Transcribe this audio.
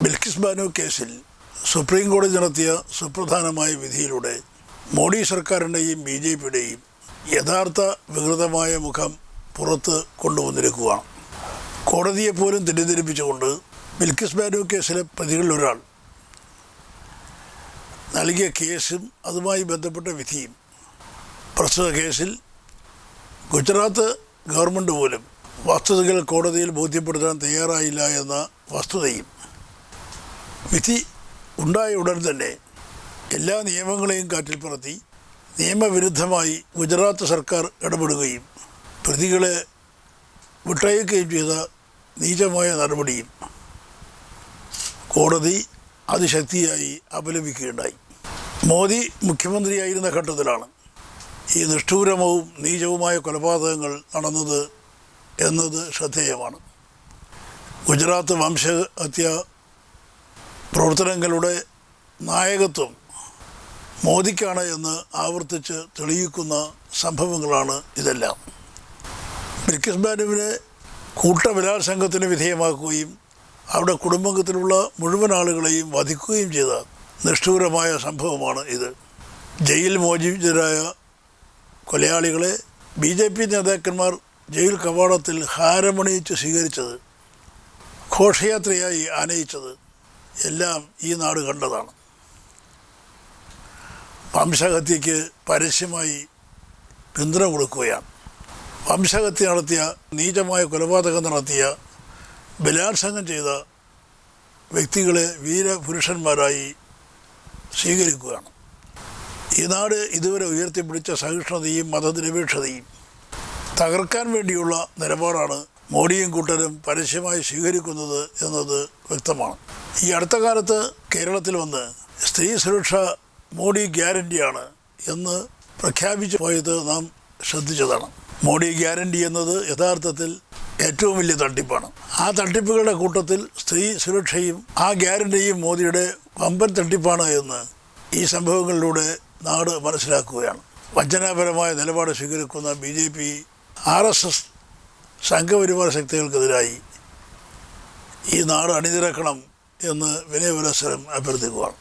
ബിൽക്കിസ് ബാനു കേസിൽ സുപ്രീം കോടതി നടത്തിയ സുപ്രധാനമായ വിധിയിലൂടെ മോഡി സർക്കാരിന്റെയും ബി ജെ പിയുടെയും യഥാർത്ഥ വികൃതമായ മുഖം പുറത്ത് കൊണ്ടുവന്നിരിക്കുകയാണ്. കോടതിയെപ്പോലും തെറ്റിദ്ധരിപ്പിച്ചുകൊണ്ട് ബിൽക്കിസ് ബാനു കേസിലെ പ്രതികളിലൊരാൾ നൽകിയ കേസും അതുമായി ബന്ധപ്പെട്ട വിധിയും പ്രസ്തുത കേസിൽ ഗുജറാത്ത് ഗവൺമെന്റ് പോലും വസ്തുതകൾ കോടതിയിൽ ബോധ്യപ്പെടുത്താൻ തയ്യാറായില്ല എന്ന വസ്തുതയും വിധി ഉണ്ടായ ഉടൻ തന്നെ എല്ലാ നിയമങ്ങളെയും കാറ്റിൽ പറത്തി നിയമവിരുദ്ധമായി ഗുജറാത്ത് സർക്കാർ ഇടപെടുകയും പ്രതികളെ വിട്ടയക്കുകയും ചെയ്ത നീചമായ നടപടിയും കോടതി അതിശക്തിയായി അപലപിക്കുകയുണ്ടായി. മോദി മുഖ്യമന്ത്രിയായിരുന്ന ഘട്ടത്തിലാണ് ഈ നിഷ്ഠൂരമവും നീചവുമായ കൊലപാതകങ്ങൾ നടന്നത് എന്നത് ശ്രദ്ധേയമാണ്. ഗുജറാത്ത് വംശഹത്യ പ്രവർത്തനങ്ങളുടെ നായകത്വം മോദിക്കാണ് എന്ന് ആവർത്തിച്ച് തെളിയിക്കുന്ന സംഭവങ്ങളാണ് ഇതെല്ലാം. ബിൽക്കിസ് ബാനുവിനെ കൂട്ടബലാത്സംഗത്തിന് വിധേയമാക്കുകയും അവിടെ കുടുംബത്തിലുള്ള മുഴുവൻ ആളുകളെയും വധിക്കുകയും ചെയ്ത നിഷ്ഠൂരമായ സംഭവമാണ് ഇത്. ജയിൽ മോചിതരായ കൊലയാളികളെ ബി ജെ പി നേതാക്കന്മാർ ജയിൽ കവാടത്തിൽ ഹാരമണിയിച്ച് സ്വീകരിച്ചത് ഘോഷയാത്രയായി ആനയിച്ചത് എല്ലാം ഈ നാട് കണ്ടതാണ്. വംശഹത്യക്ക് പരസ്യമായി പിന്തുണ കൊടുക്കുകയാണ്. വംശഹത്യ നടത്തിയ നീചമായ കൊലപാതകം നടത്തിയ ബലാത്സംഗം ചെയ്ത വ്യക്തികളെ വീരപുരുഷന്മാരായി സ്വീകരിക്കുകയാണ്. ഈ നാട് ഇതുവരെ ഉയർത്തിപ്പിടിച്ച സഹിഷ്ണുതയും മതനിരപേക്ഷതയും തകർക്കാൻ വേണ്ടിയുള്ള നിലപാടാണ് മോഡിയും കൂട്ടരും പരസ്യമായി സ്വീകരിക്കുന്നത് എന്നത് വ്യക്തമാണ്. ഈ അടുത്ത കാലത്ത് കേരളത്തിൽ വന്ന് സ്ത്രീ സുരക്ഷ മോഡി ഗ്യാരണ്ടിയാണ് എന്ന് പ്രഖ്യാപിച്ചു പോയത് നാം ശ്രദ്ധിച്ചതാണ്. മോഡി ഗ്യാരണ്ടി എന്നത് യഥാർത്ഥത്തിൽ ഏറ്റവും വലിയ തട്ടിപ്പാണ്. ആ തട്ടിപ്പുകളുടെ കൂട്ടത്തിൽ സ്ത്രീ സുരക്ഷയും ആ ഗ്യാരണ്ടിയും മോദിയുടെ വമ്പൻ തട്ടിപ്പാണ് എന്ന് ഈ സംഭവങ്ങളിലൂടെ നാട് മനസ്സിലാക്കുകയാണ്. വഞ്ചനാപരമായ നിലപാട് സ്വീകരിക്കുന്ന B J P R S S സംഘപരിവാര ശക്തികൾക്കെതിരായി ഈ നാട് അണിനിരക്കണം എന്ന് വിനയപുരസ്സരം അഭ്യർത്ഥിക്കുകയാണ്